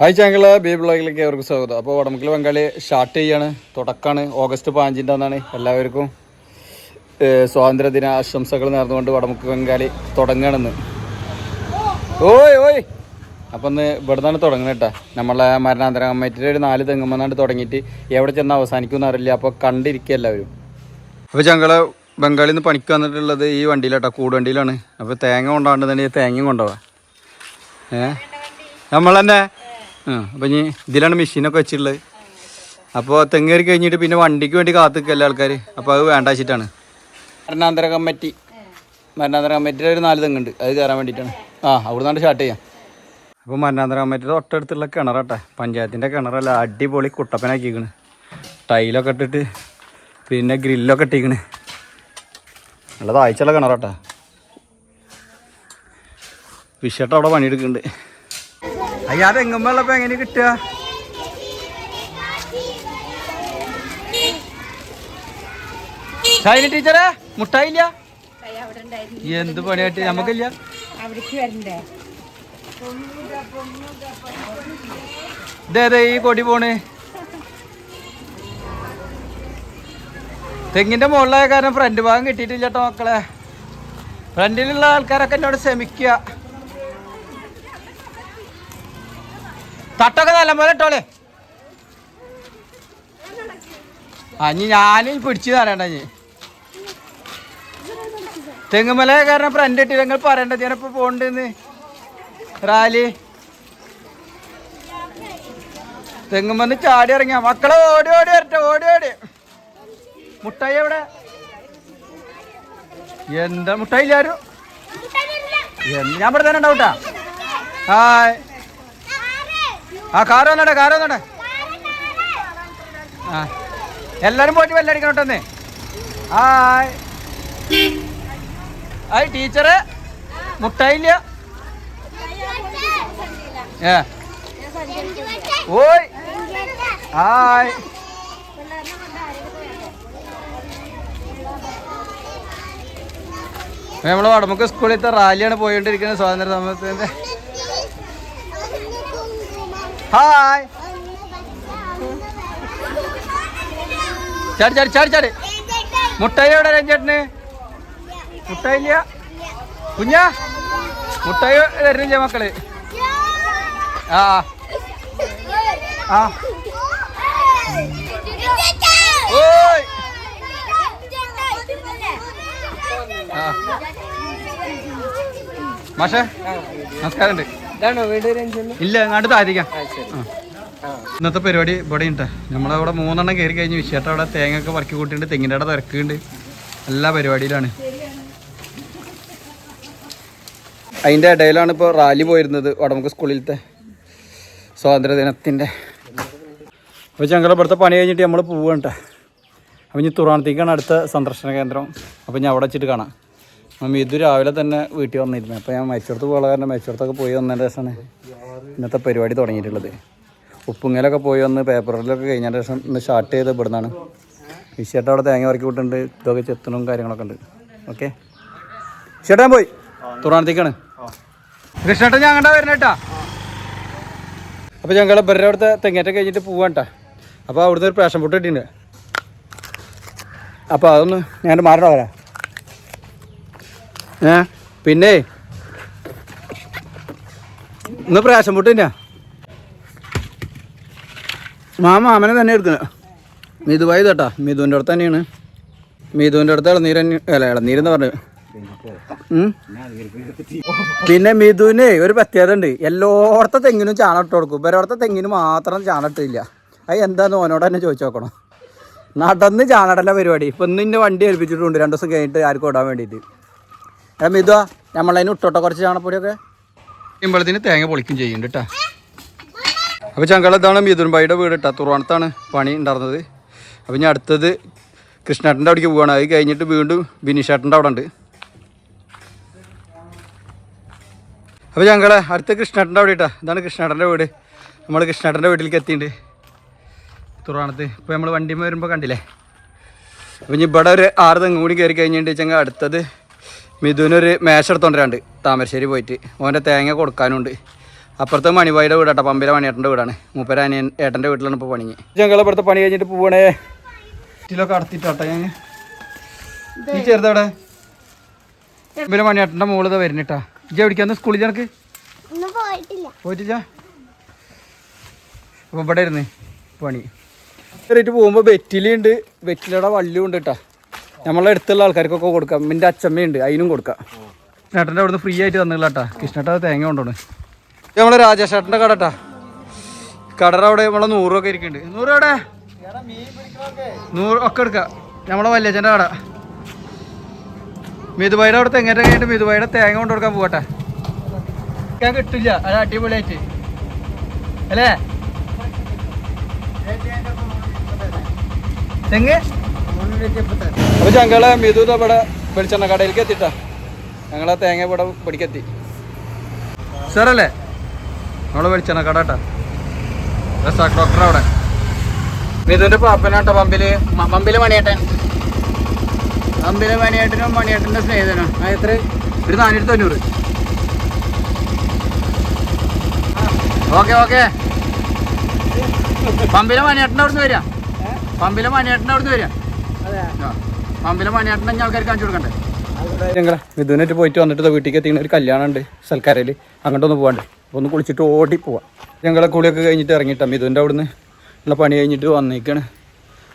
Hi ചാങ്കള B ബ്ലോഗിലേക്ക് അവർക്ക് സ്വാഗതം. അപ്പോൾ വടമുക്കിൽ ബംഗാളി സ്റ്റാർട്ട് ചെയ്യാണ്. തുടക്കമാണ് ഓഗസ്റ്റ് പതിനഞ്ചിന്റെ അന്നാണ് എല്ലാവർക്കും സ്വാതന്ത്ര്യദിന ആശംസകൾ നേർന്നുകൊണ്ട് വടമുക്ക് ബംഗാളി തുടങ്ങണമെന്ന് ഓയ് ഓയ്. അപ്പം ഒന്ന് ഇവിടെ നിന്നാണ് തുടങ്ങുന്നത് കേട്ടോ. നമ്മളെ മരണാന്തര കമ്മിറ്റിയുടെ ഒരു നാല് തെങ്ങുമെന്നാണ് തുടങ്ങിയിട്ട് എവിടെ ചെന്ന് അവസാനിക്കുമെന്ന് അറിയില്ല. അപ്പോൾ കണ്ടിരിക്കുക എല്ലാവരും. അപ്പോൾ ഞങ്ങൾ ബംഗാളിൽ നിന്ന് പണിക്ക് വന്നിട്ടുള്ളത് ഈ വണ്ടിയിലാട്ടോ കൂടുവണ്ടിയിലാണ്. അപ്പോൾ തേങ്ങ കൊണ്ടാണ്ട് തന്നെ തേങ്ങയും കൊണ്ടുപോവാം. ഏ? നമ്മൾ തന്നെ ആ അപ്പോൾ ഇനി ഇതിലാണ് മെഷീനൊക്കെ വെച്ചിട്ടുള്ളത്. അപ്പോൾ തെങ്ങേറി കഴിഞ്ഞിട്ട് പിന്നെ വണ്ടിക്ക് വേണ്ടി കാത്തു നിൽക്കല്ലേ ആൾക്കാർ അപ്പോൾ അത് വേണ്ട വെച്ചിട്ടാണ്. മരണാന്തര കമ്മിറ്റി. മരണാന്തര കമ്മിറ്റിയുടെ ഒരു നാല് തെങ്ങുണ്ട്. അത് കയറാൻ വേണ്ടിയിട്ടാണ് ആ അവിടെ നിന്നാണ് സ്റ്റാർട്ട് ചെയ്യാം. അപ്പോൾ മരണാന്തര കമ്മിറ്റിയുടെ തൊട്ടടുത്തുള്ള കിണറാട്ടെ. പഞ്ചായത്തിന്റെ കിണറല്ല അടിപൊളി കുട്ടപ്പനാക്കിക്കണ്. ടൈലൊക്കെ ഇട്ടിട്ട് പിന്നെ ഗ്രില്ലൊക്കെ ഇട്ടിക്കണ്. നല്ല താഴ്ചയുള്ള കിണറാട്ടെ. വിഷട്ട് അവിടെ പണിയെടുക്കുന്നുണ്ട്. അയ്യാ തെങ്ങുമ്പോ ഉള്ളപ്പോ എങ്ങനെ കിട്ടുക? ഷൈനി ടീച്ചറെ മുട്ടായില്ല? എന്ത് പണിയായിട്ട് നമുക്കില്ല. ഇതേതേ ഈ കൊടി പോണ്? തെങ്ങിന്റെ മുകളിലായ കാരണം ഫ്രണ്ട് ഭാഗം കിട്ടിയിട്ടില്ല കേട്ടോ മക്കളെ. ഫ്രണ്ടിലുള്ള ആൾക്കാരൊക്കെ എന്നോട് ശ്രമിക്കുക തട്ടൊക്കെ നല്ല പോലെ ഇട്ടോളെ. ആ ഇനി ഞാനും പിടിച്ചു തരണ്ട ഇനി. തെങ്ങുമല കാരണം ഫ്രണ്ട് ഇട്ടില്ല നിങ്ങൾ പറയണ്ടത് ഞാനിപ്പോ പോണ്ടെന്ന് റാലി. തെങ്ങുമെന്ന് ചാടി ഇറങ്ങിയ. മക്കളെ ഓടി ഓടി വരട്ടെ ഓടി ഓടി. മുട്ടായി എവിടെ? എന്താ മുട്ടായി ഇല്ലാരും? ഞാൻ ഇവിടെ തന്നെ ഉണ്ടാവട്ടാ ഹായ്. ആ കാറ് വന്നോട്ടെ കാറ് വന്നോട്ടെ ആ എല്ലാവരും പോയിട്ട് വെല്ലടിക്കണം കേട്ടോന്നേ ഹായ്. Hi teacher. മുട്ടായില്ല? ഏ. ഓയ്. ഹായ്. നമ്മൾ വടമുക്ക് സ്കൂളിലത്തെ റാലിയാണ് പോയിക്കൊണ്ടിരിക്കുന്നത്. സ്വാതന്ത്ര്യ സമരത്തിന്റെ ഹായ്. ചാടി ചാടി ചാടി ചാടി. മുട്ടായി എവിടെ രഞ്ജേട്ടന് മുട്ടായി ഇല്ല? കുഞ്ഞാ? മുട്ടായി തരുന്നില്ല മക്കൾ? ആ ആ. ഓയ്. മാഷേ നമസ്കാരം ഇതാണോ വീട് രഞ്ജന് ഇല്ല അങ്ങോട്ട് താരിക്കാം ഇന്നത്തെ പരിപാടി ഇവിടെ ഉണ്ട്. നമ്മളവിടെ മൂന്നെണ്ണം കയറി കഴിഞ്ഞ്. വിശേഷം അവിടെ തേങ്ങ ഒക്കെ വറക്കി കൂട്ടിയിട്ട് തെങ്ങിന്റെ അവിടെ തിരക്കുണ്ട് എല്ലാ പരിപാടിയിലാണ്. അതിന്റെ ഇടയിലാണ് ഇപ്പോൾ റാലി പോയിരുന്നത് വടമുക്ക് സ്കൂളിലത്തെ സ്വാതന്ത്ര്യദിനത്തിന്റെ അപ്പോൾ ഞങ്ങൾ ഇവിടുത്തെ പണി കഴിഞ്ഞിട്ട് നമ്മൾ പോവുകയാണ് അപ്പം ഇനി തുറാണത്തേക്കാണ് അടുത്ത സന്ദർശന കേന്ദ്രം. അപ്പം ഞാൻ അവിടെ വെച്ചിട്ട് കാണാം. ഇത് രാവിലെ തന്നെ വീട്ടിൽ വന്നിരുന്നു. അപ്പോൾ ഞാൻ മരിച്ചിടത്ത് പോകാൻ കാരണം മരിച്ചിടത്തൊക്കെ പോയി വന്നതിന്റെ ശേഷമാണ് ഇന്നത്തെ പരിപാടി തുടങ്ങിയിട്ടുള്ളത്. ഉപ്പുങ്ങലൊക്കെ പോയി വന്ന് പേപ്പറിലൊക്കെ കഴിഞ്ഞതിന് ശേഷം ഇന്ന് സ്റ്റാർട്ട് ചെയ്ത് ഇവിടുന്നാണ്. വിശേഷം അവിടെ തേങ്ങ വറക്കി വിട്ടുണ്ട് ഇതൊക്കെ ചെത്തണും കാര്യങ്ങളൊക്കെ ഉണ്ട്. ഓക്കെ? ചേട്ടാ പോയി. തുറാണത്തേക്കാണ് കൃഷ്ണേട്ടൻ ഞാൻ കണ്ടാ വരുന്നേട്ടാ അപ്പോൾ ഞങ്ങൾ ഇവരുടെ അവിടുത്തെ തെങ്ങേറ്റം കഴിഞ്ഞിട്ട് പോവാൻ കേട്ടാ അപ്പോൾ അവിടുന്ന് ഒരു പ്രാഷൻ പൊട്ട് കിട്ടിയിട്ടുണ്ട്. അപ്പോൾ അതൊന്ന് ഞാൻ മാറണ വരാം ഏ? പിന്നെ? ഇന്ന് പ്രാശം പൊട്ട് തന്നെയാ മാമ മാമനെ തന്നെ എടുക്കുന്നത് മിതുവായി തട്ടാ മിതുവിന്റെ അടുത്ത് തന്നെയാണ്. മിതുവിന്റെ അടുത്ത് ഇളനീര് അല്ല ഇളനീരെന്ന് പറഞ്ഞു. പിന്നെ മിഥുവിന് ഒരു പ്രത്യേകത ഉണ്ട്. എല്ലായിടത്തെ തെങ്ങിനും ചാണട്ട് കൊടുക്കും. ഇവരോടത്തെ തെങ്ങിന് മാത്രം ചാണട്ടില്ല അത് എന്താന്ന് ഓനോട് തന്നെ ചോദിച്ചു നോക്കണം. നടന്ന് ചാണടല്ല പരിപാടി. ഇപ്പം ഇന്ന് ഇന്നെ വണ്ടി ഏൽപ്പിച്ചിട്ടുണ്ട്. രണ്ട് ദിവസം കഴിഞ്ഞിട്ട് ആർക്കും ഇടാൻ വേണ്ടിയിട്ട്. എടാ മിഥുവാ നമ്മളതിന് ഇട്ടോട്ടോ കുറച്ച് ചാണപ്പൊടിയൊക്കെ. ഇമ്പളത്തിന് തേങ്ങ പൊളിക്കും ചെയ്യുന്നുണ്ട് കേട്ടോ അപ്പോൾ ചങ്കള ഇതാണ് മിഥുൻ ഭായിയുടെ വീട് കേട്ടോ തുറവണത്താണ് പണി ഉണ്ടായിരുന്നത്. അപ്പോൾ ഞാൻ അടുത്തത് കൃഷ്ണേട്ടന്റെ അവിടേക്ക് പോവുകയാണ് അത് കഴിഞ്ഞിട്ട് വീണ്ടും ബിനിഷേട്ടന്റെ അവിടെ ഉണ്ട്. അപ്പോൾ ഞങ്ങളെ അടുത്ത കൃഷ്ണേട്ടന്റെ അവിടെ ഇട്ടാ ഇതാണ് കൃഷ്ണേട്ടന്റെ വീട്. നമ്മൾ കൃഷ്ണേട്ടന്റെ വീട്ടിലേക്ക് എത്തിയിട്ടുണ്ട്. തുറവണത്ത്. ഇപ്പോൾ നമ്മൾ വണ്ടിമേ വരുമ്പോൾ കണ്ടില്ലേ? അപ്പോൾ ഇനി ഇവിടെ ഒരു ആറ് തെങ്ങ് കൂടി കയറി കഴിഞ്ഞിട്ട് ചങ്ങ അടുത്തത് മിഥുനൊരു മേശ എടുത്തോണ്ടിരാണ്ട്. താമരശ്ശേരി പോയിട്ട്. ഓന്റെ തേങ്ങ കൊടുക്കാനുണ്ട്. അപ്പുറത്തെ മണിവായുടെ വീടാട്ടോ. പമ്പിലെ മണിയേട്ടന്റെ വീടാണ്. മൂപ്പര അനിയൻ ഏട്ടന്റെ വീട്ടിലാണ് ഇപ്പോൾ പണിങ്ങി ഞങ്ങൾ ഇവിടുത്തെ പണി കഴിഞ്ഞിട്ട് പോവണേ. വീട്ടിലൊക്കെ അടത്തിട്ടാട്ടോ ഞാൻ. ഈ ചെറുതവിടെ പമ്പിലെ മണിയേട്ടന്റെ മുകളിൽ വരുന്നിട്ടാ. ഇജ്ജ എവിടേക്കാന്ന് സ്കൂളിൽ പോയിട്ടില്ല. പോയിട്ടില്ല? അപ്പോൾ ഇവിടെ ഇരുന്ന് പണി. കയറിയിട്ട് പോകുമ്പോൾ വെറ്റിലുണ്ട്. വെറ്റിലയുടെ വള്ളിയും ഉണ്ട് കേട്ടോ. നമ്മളെ അടുത്തുള്ള ആൾക്കാർക്കൊക്കെ കൊടുക്കാം. എന്റെ അച്ചമ്മയുണ്ട് അതിനും കൊടുക്കാം. ചേട്ടന്റെ അവിടുന്ന് ഫ്രീ ആയിട്ട് തന്നില്ല കേട്ടാ കൃഷ്ണേട്ട തേങ്ങ കൊണ്ടുപോണ് നമ്മളെ രാജേഷ് ചേട്ടന്റെ കട കേട്ടാ കടയുടെ അവിടെ നമ്മളെ നൂറൊക്കെ ഇരിക്കുന്നുണ്ട്. നൂറ് എവിടെ? നൂറ് ഒക്കെ എടുക്കാം. നമ്മളെ വല്യച്ഛന്റെ കട. മിതുബായിയുടെ അവിടെ തെങ്ങേറ്റ കഴിഞ്ഞിട്ട് മിതുബായിയുടെ തേങ്ങ കൊണ്ടു കൊടുക്കാൻ പോകട്ടെ ഞാൻ കിട്ടില്ല. അത് അടിപൊളിയായിട്ട്. അല്ലേ? തെങ്ങ്? അപ്പൊ ഞങ്ങളെ മിതു ഇവിടെ വെളിച്ചെണ്ണ കടയിലേക്ക് എത്തിട്ടാ. ഞങ്ങളെ തേങ്ങ ഇവിടെ പിടിക്കെത്തി സാറല്ലേ? നമ്മളെ വെളിച്ചെണ്ണ കട കേട്ടാ. ഡോക്ടർ അവിടെ. മിതുവിന്റെ പാപ്പനാട്ടോ പമ്പിൽ പമ്പിൽ മണിയേട്ടൻ. പമ്പിൽ മണിയേട്ടനും മണിയേട്ടന്റെ സ്നേഹിതനും. എത്ര? ഒരു നാനൂറ്റി തൊണ്ണൂറ്. Okay okay. പമ്പിലെ മണിയേട്ടന്റെ അവിടുന്ന് വരിക പമ്പിലെ മണിയേട്ടന്റെ അവിടുന്ന് വരിക. പമ്പിലെ കാണിച്ചു കൊടുക്കണ്ടേ? ഞങ്ങളെ മിഥുനായിട്ട് പോയിട്ട് വന്നിട്ട് ദാ വീട്ടിലേക്ക് എത്തിക്കുന്ന ഒരു കല്യാണം ഉണ്ട് സൽക്കാരയിൽ അങ്ങോട്ടൊന്ന് പോകാണ്ട് അപ്പോൾ ഒന്ന് കുളിച്ചിട്ട് ഓടി പോവാം. ഞങ്ങളെ കുളിയൊക്കെ കഴിഞ്ഞിട്ട് ഇറങ്ങിയിട്ടാ മിഥുന്റെ അവിടുന്ന് ഉള്ള പണി കഴിഞ്ഞിട്ട് വന്നേക്കാണ്.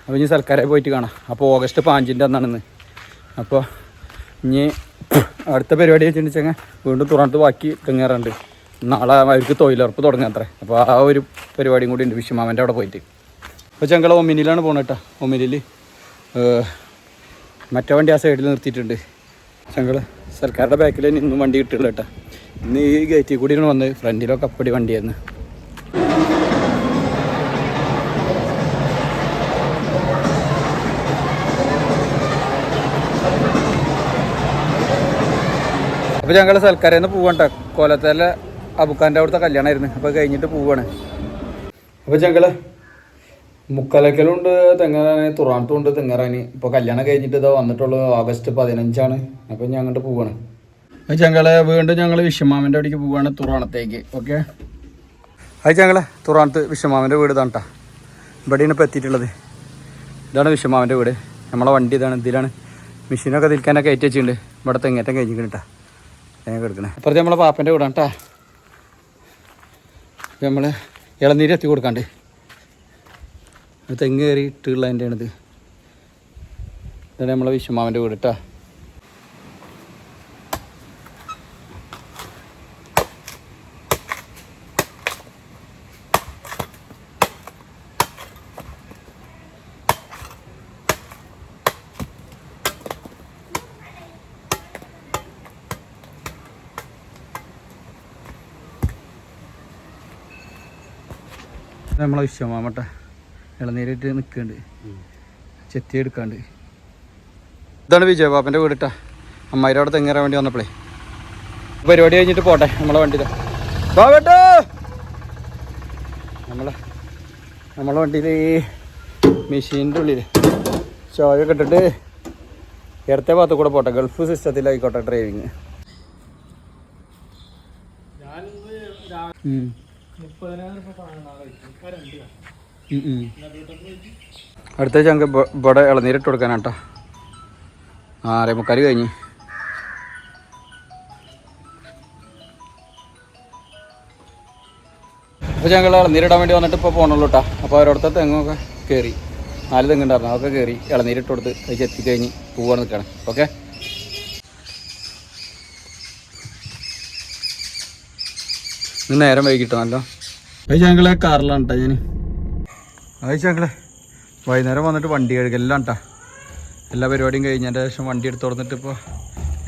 അപ്പോൾ ഇനി സൽക്കാരായി പോയിട്ട് കാണാം. അപ്പോൾ ഓഗസ്റ്റ് പാഞ്ചിന്റെ അന്നാണെന്ന്. അപ്പോൾ ഇനി അടുത്ത പരിപാടി വെച്ചിട്ടുണ്ടെങ്കിൽ വീണ്ടും തുറന്നിട്ട് ബാക്കി തെങ്ങാറുണ്ട് നാളെ അവർക്ക് തൊഴിലുറപ്പ് തുടങ്ങാത്രേ. അപ്പോൾ ആ ഒരു പരിപാടിയും കൂടി ഉണ്ട് വിശ്വമാമന്റെ അവിടെ പോയിട്ട്. അപ്പോൾ ഞങ്ങൾ ഒമിനിലാണ് പോകണേട്ടാ കേട്ടോ ഒമിനിൽ മറ്റേ വണ്ടി ആ സൈഡിൽ നിർത്തിയിട്ടുണ്ട്. ഞങ്ങൾ സർക്കാരുടെ ബാക്കിൽ ഇന്നും വണ്ടി കിട്ടുള്ളൂ കേട്ടോ. ഇന്ന് ഈ ഗേറ്റിൽ കൂടിയാണ് വന്നത് ഫ്രണ്ടിലൊക്കെ അപ്പടി വണ്ടിയായിരുന്നു. അപ്പോൾ ഞങ്ങൾ സൽക്കാരയിൽ നിന്ന് പോവാണ് കേട്ടോ കൊലത്തല അബുക്കാന്റെ അവിടുത്തെ കല്യാണമായിരുന്നു അപ്പോൾ കഴിഞ്ഞിട്ട് പോവാണ്. അപ്പോൾ ഞങ്ങൾ മുക്കലക്കലുണ്ട് തെങ്ങാറാന് തുറാനത്തുണ്ട് തെങ്ങറാന്. ഇപ്പോൾ കല്യാണം കഴിഞ്ഞിട്ട് ഇതാ വന്നിട്ടുള്ളത് ഓഗസ്റ്റ് പതിനഞ്ചാണ്. അപ്പോൾ ഞാൻ അങ്ങോട്ട് പോവാണ്. ചങ്ങളെ ഞങ്ങളെ വീണ്ടും ഞങ്ങൾ വിശ്വമാമന്റെ അവിടേക്ക് പോവാണ് തുറാണത്തേക്ക് ഓക്കെ? അത് ചങ്ങളെ തുറാനത്ത് വിശ്വമാമന്റെ വീട് ഇതാണ് കേട്ടോ ഇവിടെയാണ് ഇപ്പോൾ എത്തിയിട്ടുള്ളത്. ഇതാണ് വിശ്വമാമന്റെ വീട്. നമ്മളെ വണ്ടി ഇതാണ് ഇതിലാണ്. മെഷീനൊക്കെ തിരിക്കാനൊക്കെ കയറ്റി വെച്ചിട്ടുണ്ട്. ഇവിടെ തെങ്ങേറ്റം കഴിഞ്ഞിരിക്കണം കേട്ടോ തേങ്ങ എടുക്കണേ അപ്പുറത്ത് നമ്മളെ പാപ്പന്റെ വീടാണ് കേട്ടോ നമ്മൾ ഇളനീര് എത്തി കൊടുക്കാണ്ട് തെങ്ങ് കയറിയിട്ടുള്ള എന്റെ ആണിത് ഇതാണ് നമ്മളെ വിശ്വമാവന്റെ വീട് കേട്ടോ നമ്മളെ വിശ്വമാമട്ടെ ഇളനീരായിട്ട് നിൽക്കുന്നുണ്ട്. ചെത്തി എടുക്കാണ്ട് ഇതാണ് വിജയബാപ്പന്റെ വീടിട്ടാ അമ്മായിരം അവിടെ തെങ്ങേറാൻ വേണ്ടി വന്നപ്പോഴേ പരിപാടി കഴിഞ്ഞിട്ട് പോട്ടെ നമ്മളെ വണ്ടിയിൽ ബാബേട്ടോ നമ്മളെ നമ്മളെ വണ്ടിയിൽ ഈ മെഷീന്റെ ഉള്ളിൽ ചോയൊക്കെ ഇട്ടിട്ട് ഇടത്തെ ഭാഗത്ത് കൂടെ പോട്ടെ. ഗൾഫ് സിസ്റ്റത്തിലായിക്കോട്ടെ ഡ്രൈവിങ്. മുപ്പതിനായിരം രൂപ. അടുത്ത ചങ്ക ഇവിടെ ഇളനീരിട്ട് കൊടുക്കാനാട്ടോ. ആ അരേ മുക്കാൽ കഴിഞ്ഞ്. അപ്പോൾ ഞങ്ങൾ ഇളനീരിടാൻ വേണ്ടി വന്നിട്ട് ഇപ്പോൾ പോകണുള്ളൂ കേട്ടോ അപ്പോൾ അവരോടത്തെ തെങ്ങൊക്കെ കയറി നാല് തെങ്ങുണ്ടായിരുന്നു അതൊക്കെ കയറി ഇളനീരിട്ട് കൊടുത്ത് അത് ചെത്തി കഴിഞ്ഞ് പോവാൻ നിൽക്കണം ഓക്കെ? ഇന്ന് നേരം വൈകിട്ടോ നല്ല? ഞങ്ങളെ കാറിലാണ് കേട്ടോ ഞാൻ ഞങ്ങളെ വൈകുന്നേരം വന്നിട്ട് വണ്ടി കഴുകെല്ലാം ട്ടാ. എല്ലാ പരിപാടിയും കഴിഞ്ഞതിന്റെ ശേഷം വണ്ടി എടുത്ത് തുറന്നിട്ട് ഇപ്പോൾ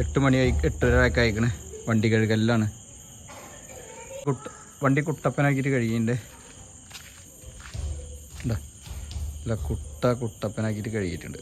എട്ട് മണിയായി എട്ടര അയക്കണ് വണ്ടി കഴുകല്ലാണ്. കുട്ട വണ്ടി കുട്ടപ്പനാക്കിയിട്ട് കഴുകിയിട്ടുണ്ട്. അല്ല കുട്ട കുട്ടപ്പനാക്കിയിട്ട് കഴുകിയിട്ടുണ്ട്.